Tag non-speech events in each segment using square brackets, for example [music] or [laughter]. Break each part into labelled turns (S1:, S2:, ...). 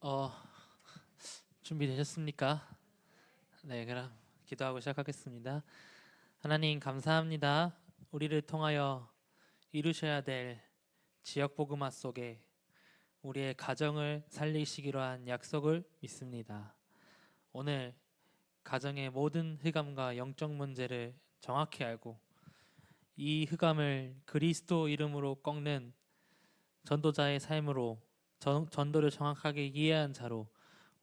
S1: 어 준비되셨습니까? 네, 그럼 기도하고 시작하겠습니다. 하나님 감사합니다. 우리를 통하여 이루셔야 될 지역 복음화 속에 우리의 가정을 살리시기로 한 약속을 믿습니다. 오늘 가정의 모든 흑암과 영적 문제를 정확히 알고 이 흑암을 그리스도 이름으로 꺾는 전도자의 삶으로 전, 전도를 정확하게 이해한 자로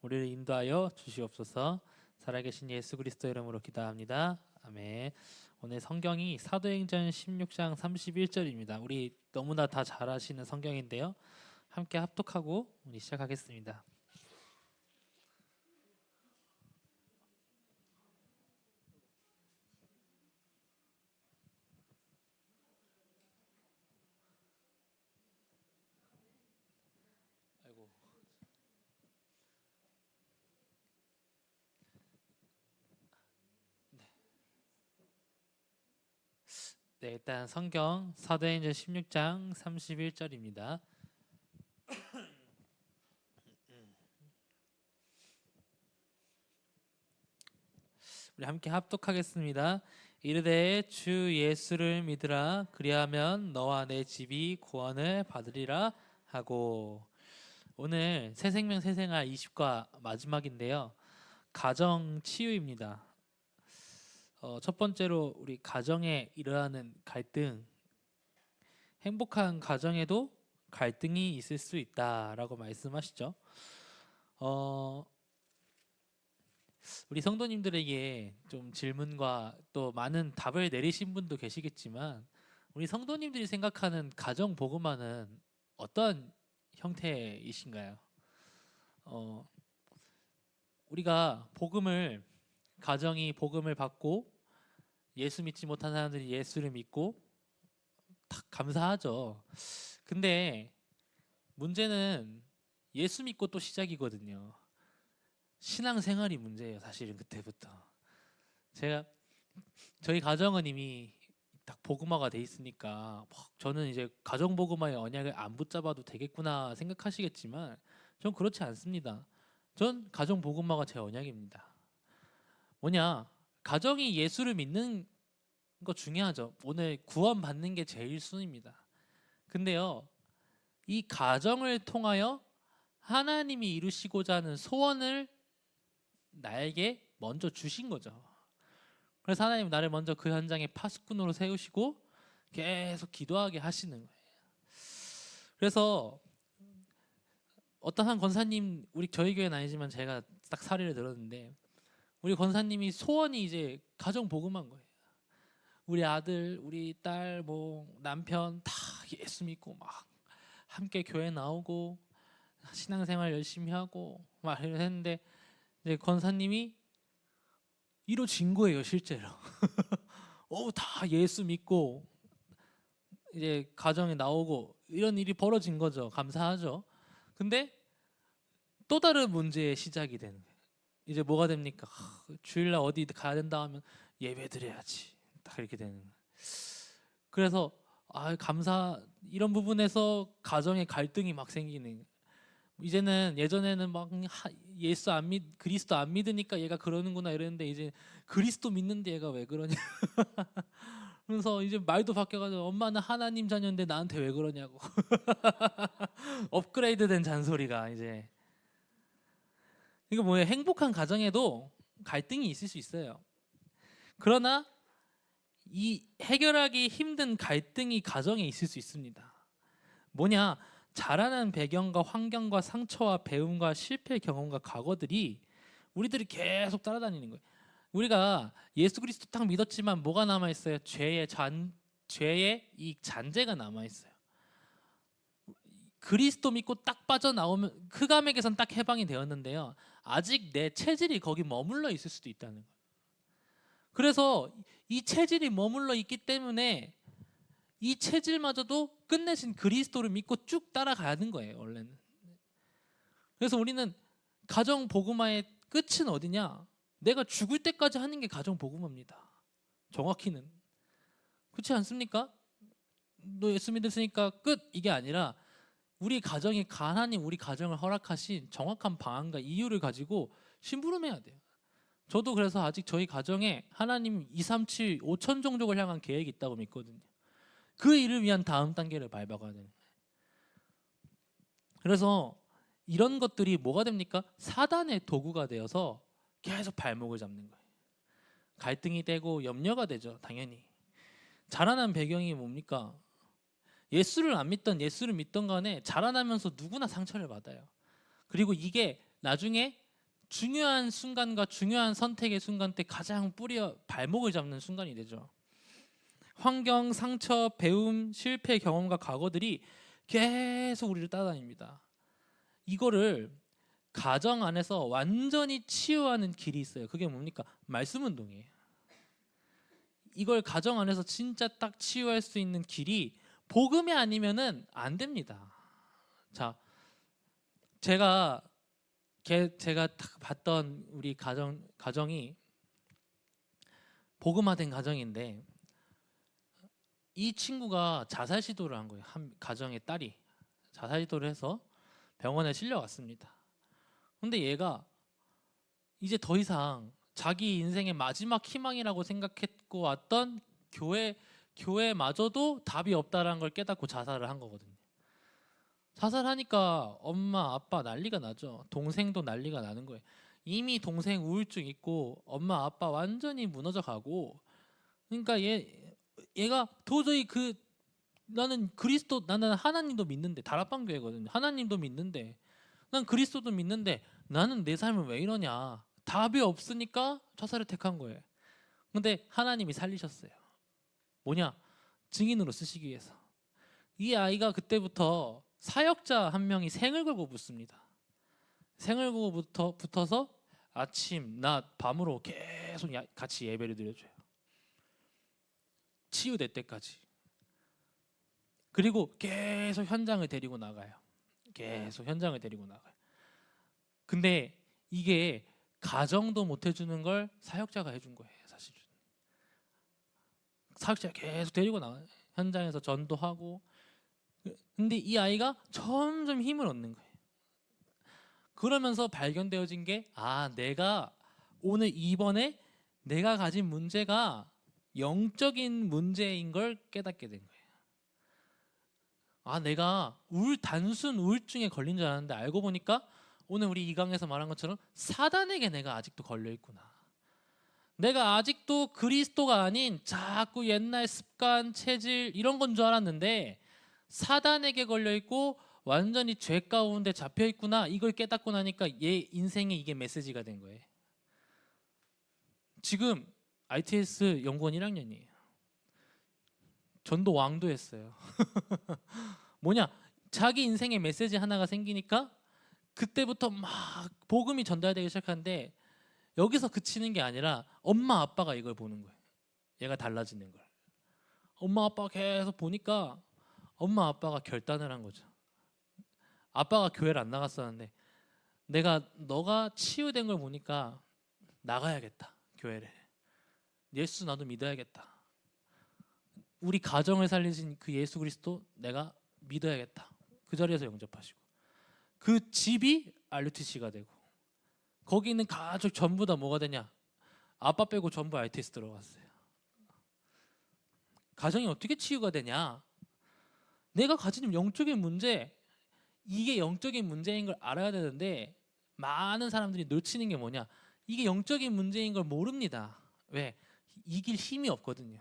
S1: 우리를 인도하여 주시옵소서. 살아계신 예수 그리스도 이름으로 기도합니다. 아멘. 오늘 성경이 사도행전 16장 31절입니다. 우리 너무나 다 잘 아시는 성경인데요. 함께 합독하고 우리 시작하겠습니다. 네, 일단 성경 사도행전 16장 31절입니다. 우리 함께 합독하겠습니다. 이르되 주 예수를 믿으라 그리하면 너와 내 집이 구원을 받으리라 하고 오늘 새 생명 새 생활 20과 마지막인데요. 가정 치유입니다. 어, 첫 번째로 우리 가정에 일어나는 갈등 행복한 가정에도 갈등이 있을 수 있다라고 말씀하시죠. 어, 우리 성도님들에게 좀 질문과 또 많은 답을 내리신 분도 계시겠지만 우리 성도님들이 생각하는 가정 복음화는 어떤 형태이신가요? 어, 우리가 복음을 가정이 복음을 받고 예수 믿지 못한 사람들이 예수를 믿고 다 감사하죠. 근데 문제는 예수 믿고 또 시작이거든요. 신앙 생활이 문제예요. 사실은 그때부터 제가 저희 가정은 이미 딱 복음화가 돼 있으니까 막 저는 이제 가정 복음화의 언약을 안 붙잡아도 되겠구나 생각하시겠지만 전 그렇지 않습니다. 전 가정 복음화가 제 언약입니다. 뭐냐 가정이 예수를 믿는 거 중요하죠. 오늘 구원 받는 게 제일 순입니다. 근데요 이 가정을 통하여 하나님이 이루시고자 하는 소원을 나에게 먼저 주신 거죠. 그래서 하나님 나를 먼저 그 현장에 파수꾼으로 세우시고 계속 기도하게 하시는 거예요. 그래서 어떤 한 권사님 우리 저희 교회는 아니지만 제가 딱 사례를 들었는데 우리 권사님이 소원이 이제 가정 복음한 거예요. 우리 아들, 우리 딸, 뭐 남편 다 예수 믿고 막 함께 교회 나오고 신앙생활 열심히 하고 막 했는데 이제 권사님이 이루어진 거예요 실제로. [laughs] 어다 예수 믿고 이제 가정에 나오고 이런 일이 벌어진 거죠. 감사하죠. 근데 또 다른 문제의 시작이 되는 거예요. 이제 뭐가 됩니까? 하, 주일날 어디 가야 된다 하면 예배 드려야지. 딱 이렇게 되는 거예요. 그래서 아 감사 이런 부분에서 가정의 갈등이 막 생기는. 이제는 예전에는 막 하- 예수 안 믿, 그리스도 안 믿으니까 얘가 그러는구나 이랬는데 이제 그리스도 믿는데 얘가 왜 그러냐. [laughs] 그래서 이제 말도 바뀌어가지고 엄마는 하나님 자녀인데 나한테 왜 그러냐고. [laughs] 업그레이드된 잔소리가 이제. 이거 뭐예요? 행복한 가정에도 갈등이 있을 수 있어요. 그러나 이 해결하기 힘든 갈등이 가정에 있을 수 있습니다. 뭐냐? 자라난 배경과 환경과 상처와 배움과 실패 경험과 과거들이 우리들이 계속 따라다니는 거예요. 우리가 예수 그리스도 딱 믿었지만 뭐가 남아 있어요? 죄의 잔 죄의 이 잔재가 남아 있어요. 그리스도 믿고 딱 빠져나오면 흑암에게선 딱 해방이 되었는데요. 아직 내 체질이 거기 머물러 있을 수도 있다는 거예요. 그래서 이 체질이 머물러 있기 때문에 이 체질마저도 끝내신 그리스도를 믿고 쭉 따라가는 거예요, 원래는. 그래서 우리는 가정 복음화의 끝은 어디냐? 내가 죽을 때까지 하는 게 가정 복음화입니다. 정확히는 그렇지 않습니까? 너 예수 믿었으니까 끝 이게 아니라 우리 가정이 하나님 우리 가정을 허락하신 정확한 방안과 이유를 가지고 심부름해야 돼요. 저도 그래서 아직 저희 가정에 하나님 237 5천 종족을 향한 계획이 있다고 믿거든요. 그 일을 위한 다음 단계를 밟아가야 되는. 그래서 이런 것들이 뭐가 됩니까? 사단의 도구가 되어서 계속 발목을 잡는 거예요. 갈등이 되고 염려가 되죠, 당연히. 자라난 배경이 뭡니까? 예수를 안 믿던 예수를 믿던 간에 자라나면서 누구나 상처를 받아요. 그리고 이게 나중에 중요한 순간과 중요한 선택의 순간 때 가장 뿌리 발목을 잡는 순간이 되죠. 환경, 상처, 배움, 실패 경험과 과거들이 계속 우리를 따라다닙니다. 이거를 가정 안에서 완전히 치유하는 길이 있어요. 그게 뭡니까? 말씀 운동이에요. 이걸 가정 안에서 진짜 딱 치유할 수 있는 길이 복음이 아니면은 안 됩니다. 자, 제가 게- 제가 딱 봤던 우리 가정 가정이 복음화된 가정인데 이 친구가 자살 시도를 한 거예요. 한 가정의 딸이 자살 시도를 해서 병원에 실려갔습니다. 근데 얘가 이제 더 이상 자기 인생의 마지막 희망이라고 생각했고 왔던 교회 교회마저도 답이 없다라는 걸 깨닫고 자살을 한 거거든요. 자살하니까 엄마 아빠 난리가 나죠. 동생도 난리가 나는 거예요. 이미 동생 우울증 있고 엄마 아빠 완전히 무너져 가고 그러니까 얘 얘가 도저히 그 나는 그리스도 나는 하나님도 믿는데 다락방 교회거든요. 하나님도 믿는데 난 그리스도도 믿는데 나는 내 삶은 왜 이러냐 답이 없으니까 자살을 택한 거예요. 근데 하나님이 살리셨어요. 뭐냐 증인으로 쓰시기 위해서 이 아이가 그때부터 사역자 한 명이 생을 걸고 붙습니다. 생을 걸고 붙어 붙어서 아침, 낮, 밤으로 계속 야- 같이 예배를 드려줘요. 치유될 때까지. 그리고 계속 현장을 데리고 나가요. 계속 현장을 데리고 나가요. 근데 이게 가정도 못 해주는 걸 사역자가 해준 거예요, 사역자 계속 데리고 나가요. 현장에서 전도하고. 근데 이 아이가 점점 힘을 얻는 거예요. 그러면서 발견되어진 게 아, 내가 오늘 이번에 내가 가진 문제가 영적인 문제인 걸 깨닫게 된 거예요. 아, 내가 울 단순 우울증에 걸린 줄 알았는데 알고 보니까 오늘 우리 이 강에서 말한 것처럼 사단에게 내가 아직도 걸려 있구나. 내가 아직도 그리스도가 아닌 자꾸 옛날 습관, 체질 이런 건 줄 알았는데 사단에게 걸려 있고 완전히 죄 가운데 잡혀 있구나. 이걸 깨닫고 나니까 얘 인생에 이게 메시지가 된 거예요. 지금 ITS 연구원 1학년이에요. 전도 왕도 했어요. [laughs] 뭐냐? 자기 인생에 메시지 하나가 생기니까 그때부터 막 복음이 전달되기 시작하는데 여기서 그치는 게 아니라 엄마 아빠가 이걸 보는 거예요. 얘가 달라지는 걸. 엄마 아빠가 계속 보니까 엄마 아빠가 결단을 한 거죠. 아빠가 교회를 안 나갔었는데 내가 너가 치유된 걸 보니까 나가야겠다 교회를. 예수 나도 믿어야겠다. 우리 가정을 살리신 그 예수 그리스도 내가 믿어야겠다. 그 자리에서 영접하시고 그 집이 RUTC가 되고 거기 있는 가족 전부 다 뭐가 되냐? 아빠 빼고 전부 RTS 들어갔어요. 가정이 어떻게 치유가 되냐? 내가 가진 영적인 문제 이게 영적인 문제인 걸 알아야 되는데 많은 사람들이 놓치는 게 뭐냐? 이게 영적인 문제인 걸 모릅니다. 왜? 이길 힘이 없거든요.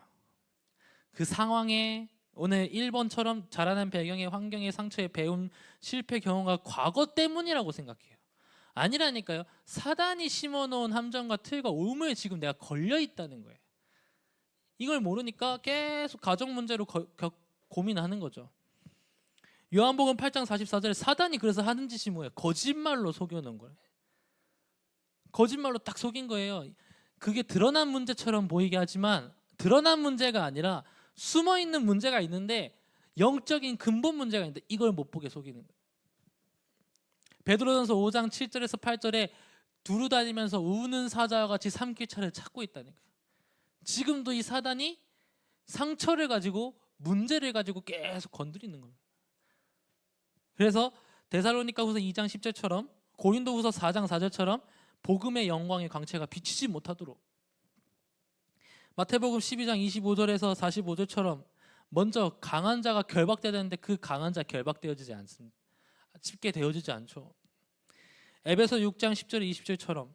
S1: 그 상황에 오늘 1번처럼 자라난 배경의 환경의 상처의 배움 실패 경험과 과거 때문이라고 생각해요. 아니라니까요. 사단이 심어놓은 함정과 틀과 오물에 지금 내가 걸려 있다는 거예요. 이걸 모르니까 계속 가정 문제로 거- 겨- 고민하는 거죠. 요한복음 8장 44절에 사단이 그래서 하는 짓이 뭐예요? 거짓말로 속여놓은 거예요. 거짓말로 딱 속인 거예요. 그게 드러난 문제처럼 보이게 하지만 드러난 문제가 아니라 숨어 있는 문제가 있는데 영적인 근본 문제가 있는데 이걸 못 보게 속이는 거예요. 베드로전서 5장 7절에서 8절에 두루 다니면서 우는 사자와 같이 삼킬 차를 찾고 있다는 거예요. 지금도 이 사단이 상처를 가지고 문제를 가지고 계속 건드리는 거예요. 그래서 데살로니가후서 2장 10절처럼 고린도후서 4장 4절처럼 복음의 영광의 광채가 비치지 못하도록 마태복음 12장 25절에서 45절처럼 먼저 강한 자가 결박돼야 되는데 그 강한 자 결박되어지지 않습니다. 쉽게 되어지지 않죠. 에베소 6장 10절 20절처럼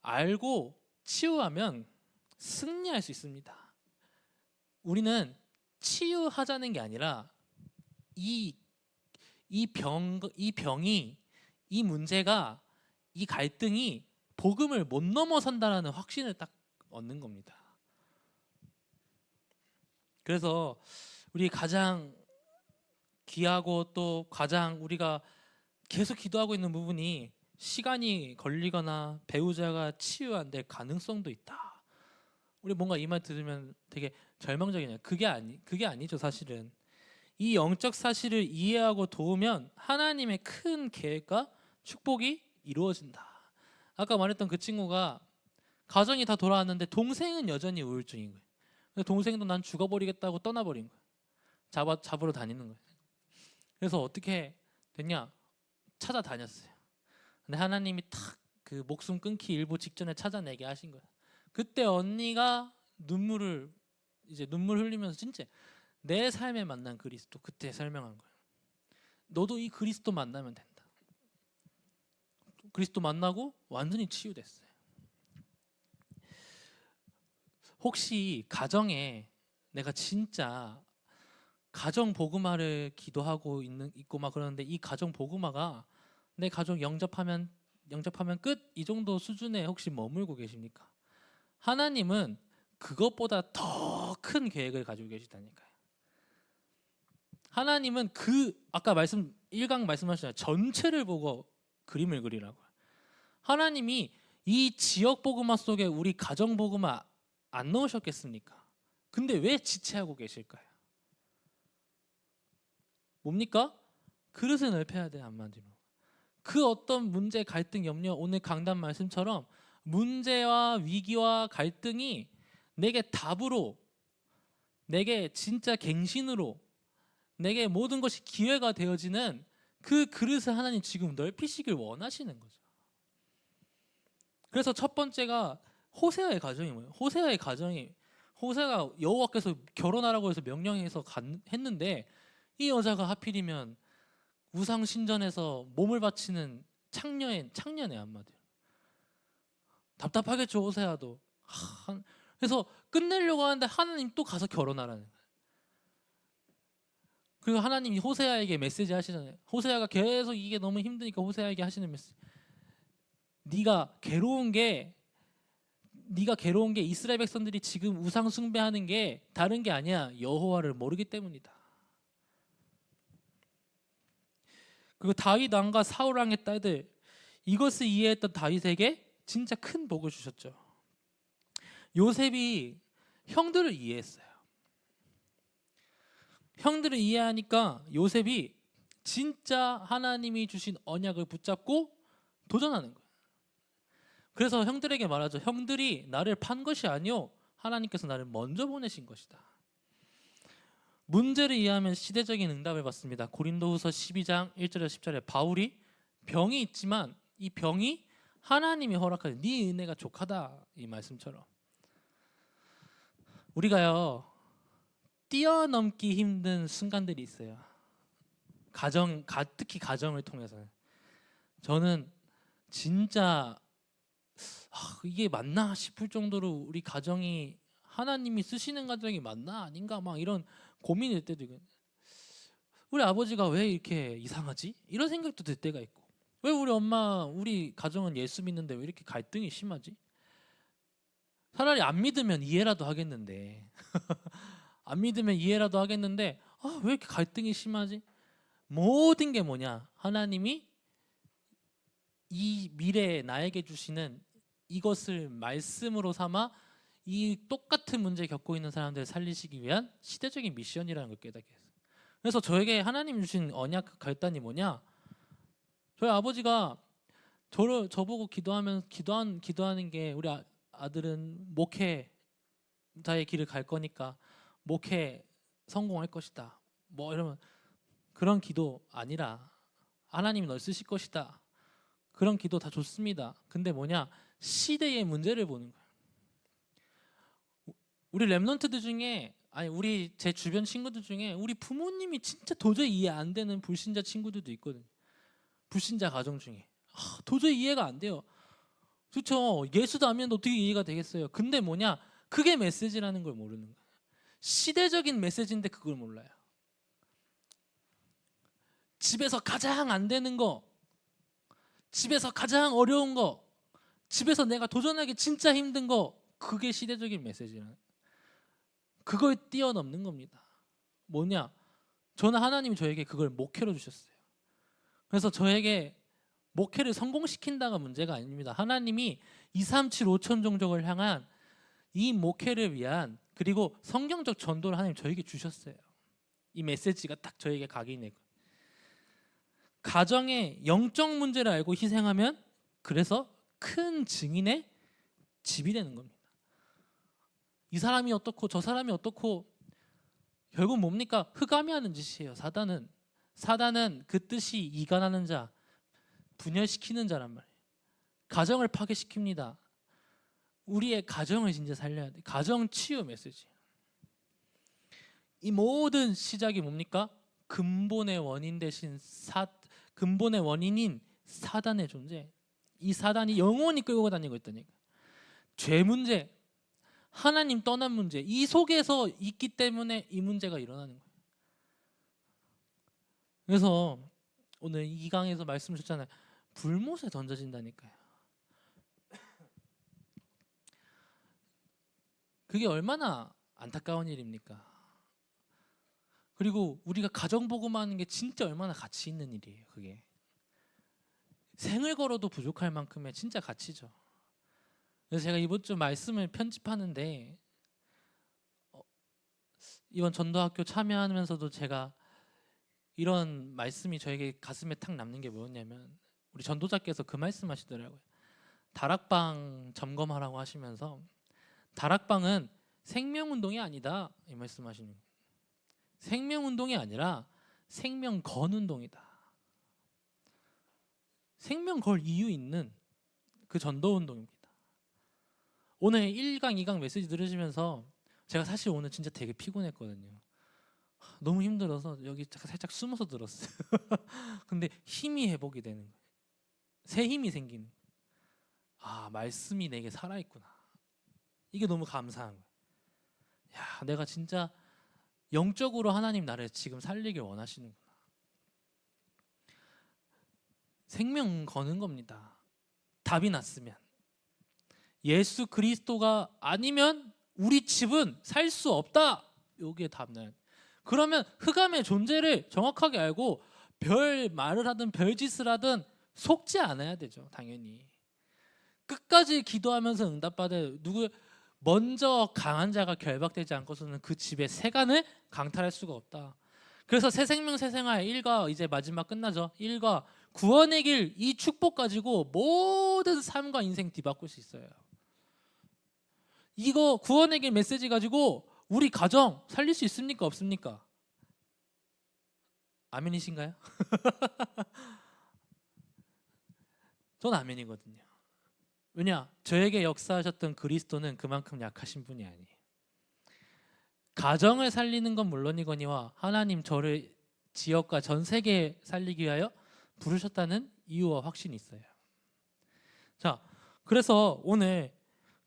S1: 알고 치유하면 승리할 수 있습니다. 우리는 치유하자는 게 아니라 이 이 병 이 병이 이 문제가 이 갈등이 복음을 못 넘어선다라는 확신을 딱 얻는 겁니다. 그래서 우리 가장 귀하고 또 가장 우리가 계속 기도하고 있는 부분이 시간이 걸리거나 배우자가 치유한될 가능성도 있다. 우리 뭔가 이 말 들으면 되게 절망적이냐? 그게 아니 그게 아니죠 사실은. 이 영적 사실을 이해하고 도우면 하나님의 큰 계획과 축복이 이루어진다. 아까 말했던 그 친구가 가정이 다 돌아왔는데 동생은 여전히 우울증인 거예요. 동생도 난 죽어버리겠다고 떠나버린 거예요. 잡아 잡으러 다니는 거예요. 그래서 어떻게 됐냐? 찾아다녔어요. 근데 하나님이 탁 그 목숨 끊기 일보 직전에 찾아내게 하신 거예요. 그때 언니가 눈물을 이제 눈물 흘리면서 진짜 내 삶에 만난 그리스도 그때 설명한 거예요. 너도 이 그리스도 만나면 된다. 그리스도 만나고 완전히 치유됐어요. 혹시 가정에 내가 진짜 가정 복음화를 기도하고 있는 있고 막 그러는데 이 가정 복음화가 내 가족 영접하면 영접하면 끝 이 정도 수준에 혹시 머물고 계십니까? 하나님은 그것보다 더 큰 계획을 가지고 계시다니까요. 하나님은 그 아까 말씀 1강 말씀하셨잖아요. 전체를 보고 그림을 그리라고. 하나님이 이 지역 복음화 속에 우리 가정 복음화 안 넣으셨겠습니까? 근데 왜 지체하고 계실까요? 뭡니까? 그릇을 넓혀야 돼 한마디로. 그 어떤 문제, 갈등, 염려 오늘 강단 말씀처럼 문제와 위기와 갈등이 내게 답으로 내게 진짜 갱신으로 내게 모든 것이 기회가 되어지는 그 그릇을 하나님 지금 넓히시길 원하시는 거죠. 그래서 첫 번째가 호세아의 가정이 뭐예요? 호세아의 가정이 호세가 여호와께서 결혼하라고 해서 명령해서 간, 했는데 이 여자가 하필이면 우상 신전에서 몸을 바치는 창녀의 창녀네 한마디로 답답하겠죠 호세아도 하, 그래서 끝내려고 하는데 하나님 또 가서 결혼하라는 거예요. 그리고 하나님이 호세아에게 메시지 하시잖아요. 호세아가 계속 이게 너무 힘드니까 호세아에게 하시는 메시지. 네가 괴로운 게 네가 괴로운 게 이스라엘 백성들이 지금 우상 숭배하는 게 다른 게 아니야. 여호와를 모르기 때문이다. 그리고 다윗 왕과 사울 왕의 딸들 이것을 이해했던 다윗에게 진짜 큰 복을 주셨죠. 요셉이 형들을 이해했어요. 형들을 이해하니까 요셉이 진짜 하나님이 주신 언약을 붙잡고 도전하는 거예요. 그래서 형들에게 말하죠. 형들이 나를 판 것이 아니요 하나님께서 나를 먼저 보내신 것이다. 문제를 이해하면 시대적인 응답을 받습니다. 고린도후서 12장 1절에서 10절에 바울이 병이 있지만 이 병이 하나님이 허락하신 네 은혜가 족하다 이 말씀처럼 우리가요 뛰어넘기 힘든 순간들이 있어요. 가정, 가, 특히 가정을 통해서 저는 진짜 아, 이게 맞나 싶을 정도로 우리 가정이 하나님이 쓰시는 가정이 맞나 아닌가 막 이런 고민일 때도 있고 우리 아버지가 왜 이렇게 이상하지? 이런 생각도 들 때가 있고 왜 우리 엄마 우리 가정은 예수 믿는데 왜 이렇게 갈등이 심하지? 차라리 안 믿으면 이해라도 하겠는데 [laughs] 안 믿으면 이해라도 하겠는데 아, 왜 이렇게 갈등이 심하지? 모든 게 뭐냐? 하나님이 이 미래에 나에게 주시는 이것을 말씀으로 삼아 이 똑같은 문제 겪고 있는 사람들을 살리시기 위한 시대적인 미션이라는 걸 깨닫게 했어요. 그래서 저에게 하나님 주신 언약 그 결단이 뭐냐? 저희 아버지가 저를 저보고 기도하면 기도한 기도하는 게 우리 아, 아들은 목회자의 길을 갈 거니까 목회 성공할 것이다. 뭐 이러면 그런 기도 아니라 하나님이 널 쓰실 것이다. 그런 기도 다 좋습니다. 근데 뭐냐 시대의 문제를 보는 거예요. 우리 랩런트들 중에 아니 우리 제 주변 친구들 중에 우리 부모님이 진짜 도저히 이해 안 되는 불신자 친구들도 있거든요. 불신자 가정 중에 아, 도저히 이해가 안 돼요. 그렇죠. 예수도 안 믿는데 어떻게 이해가 되겠어요. 근데 뭐냐 그게 메시지라는 걸 모르는 거예요. 시대적인 메시지인데 그걸 몰라요. 집에서 가장 안 되는 거, 집에서 가장 어려운 거, 집에서 내가 도전하기 진짜 힘든 거, 그게 시대적인 메시지는 그걸 뛰어넘는 겁니다. 뭐냐? 저는 하나님이 저에게 그걸 목회로 주셨어요. 그래서 저에게 목회를 성공시킨다가 문제가 아닙니다. 하나님이 2, 3, 7, 5천 종족을 향한 이 목회를 위한 그리고 성경적 전도를 하나님 저에게 주셨어요. 이 메시지가 딱 저에게 각인해. 가정의 영적 문제를 알고 희생하면 그래서 큰 증인의 집이 되는 겁니다. 이 사람이 어떻고 저 사람이 어떻고 결국 뭡니까? 흑암이 하는 짓이에요. 사단은 사단은 그 뜻이 이간하는 자, 분열시키는 자란 말이에요. 가정을 파괴시킵니다. 우리의 가정을 진짜 살려야 돼. 가정 치유 메시지. 이 모든 시작이 뭡니까? 근본의 원인 대신 사 근본의 원인인 사단의 존재. 이 사단이 영원히 끌고 다니고 있다니까. 죄 문제, 하나님 떠난 문제, 이 속에서 있기 때문에 이 문제가 일어나는 거예요. 그래서 오늘 이 강에서 말씀 주셨잖아요. 불못에 던져진다니까요. 그게 얼마나 안타까운 일입니까? 그리고 우리가 가정 복음하는 게 진짜 얼마나 가치 있는 일이에요. 그게 생을 걸어도 부족할 만큼의 진짜 가치죠. 제가 이번 주 말씀을 편집하는데 어, 이번 전도학교 참여하면서도 제가 이런 말씀이 저에게 가슴에 탁 남는 게 뭐였냐면 우리 전도자께서 그 말씀하시더라고요. 다락방 점검하라고 하시면서 다락방은 생명 운동이 아니다 이 말씀하시는. 생명 운동이 아니라 생명 건 운동이다. 생명 걸 이유 있는 그 전도 운동입니다. 오늘 1강, 2강 메시지 들으시면서 제가 사실 오늘 진짜 되게 피곤했거든요. 너무 힘들어서 여기 살짝 숨어서 들었어요. [laughs] 근데 힘이 회복이 되는 거예요. 새 힘이 거예요. 아, 말씀이 내게 살아 있구나. 이게 너무 감사한 거예요. 야, 내가 진짜 영적으로 하나님 나를 지금 살리길 원하시는구나. 생명 거는 겁니다. 답이 났으면 예수 그리스도가 아니면 우리 집은 살 수 없다. 여기에 답는 그러면 흑암의 존재를 정확하게 알고 별 말을 하든 별 짓을 하든 속지 않아야 되죠. 당연히 끝까지 기도하면서 응답받을 누구 먼저 강한 자가 결박되지 않고서는 그 집의 세간을 강탈할 수가 없다. 그래서 새 생명 새 생활 1과 이제 마지막 끝나죠. 1과 구원의 길 이 축복 가지고 모든 삶과 인생 뒤바꿀 수 있어요. 이거 구원의 길 메시지 가지고 우리 가정 살릴 수 있습니까? 없습니까? 아멘이신가요? [laughs] 전 아멘이거든요. 왜냐? 저에게 역사하셨던 그리스도는 그만큼 약하신 분이 아니에요. 가정을 살리는 건 물론이거니와 하나님 저를 지역과 전 세계에 살리기 위하여 부르셨다는 이유와 확신이 있어요. 자, 그래서 오늘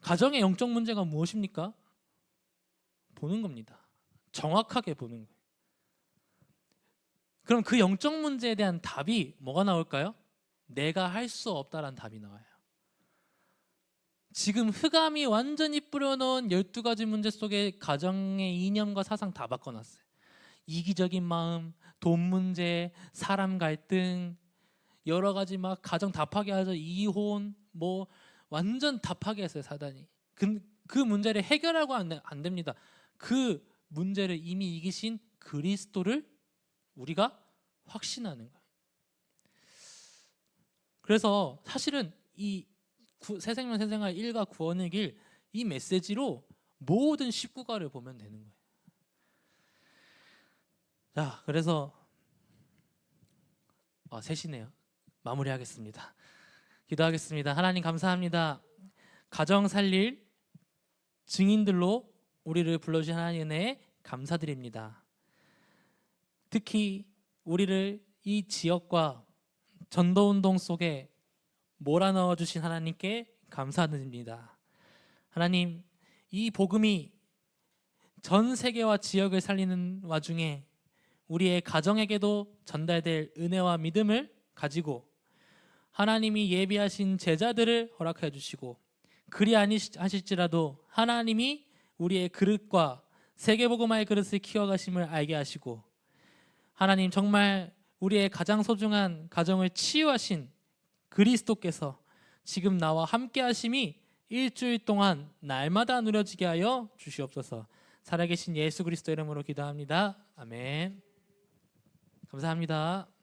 S1: 가정의 영적 문제가 무엇입니까? 보는 겁니다. 정확하게 보는 거예요. 그럼 그 영적 문제에 대한 답이 뭐가 나올까요? 내가 할 수 없다라는 답이 나와요. 지금 흑암이 완전히 뿌려놓은 12가지 문제 속에 가정의 이념과 사상 다 바꿔놨어요. 이기적인 마음, 돈 문제, 사람 갈등, 여러 가지 막 가정 답하게 하죠. 이혼, 뭐 완전 답하게 했어요 사단이. 그, 그 문제를 해결하고 안, 안 됩니다. 그 문제를 이미 이기신 그리스도를 우리가 확신하는 거예요. 그래서 사실은 이 구, 새 생명 새 생활 1과 구원의 길 이 메시지로 모든 19가를 보면 되는 거예요. 자, 그래서 어, 셋이네요. 마무리하겠습니다. 기도하겠습니다. 하나님 감사합니다. 가정 살릴 증인들로 우리를 불러주신 하나님 은혜에 감사드립니다. 특히 우리를 이 지역과 전도운동 속에 몰아넣어 주신 하나님께 감사드립니다. 하나님, 이 복음이 전 세계와 지역을 살리는 와중에 우리의 가정에게도 전달될 은혜와 믿음을 가지고 하나님이 예비하신 제자들을 허락해 주시고 그리 아니하실지라도 하나님이 우리의 그릇과 세계복음화의 그릇을 키워가심을 알게 하시고 하나님 정말 우리의 가장 소중한 가정을 치유하신 그리스도께서 지금 나와 함께 하심이 일주일 동안 날마다 누려지게 하여 주시옵소서. 살아계신 예수 그리스도 이름으로 기도합니다. 아멘. 감사합니다.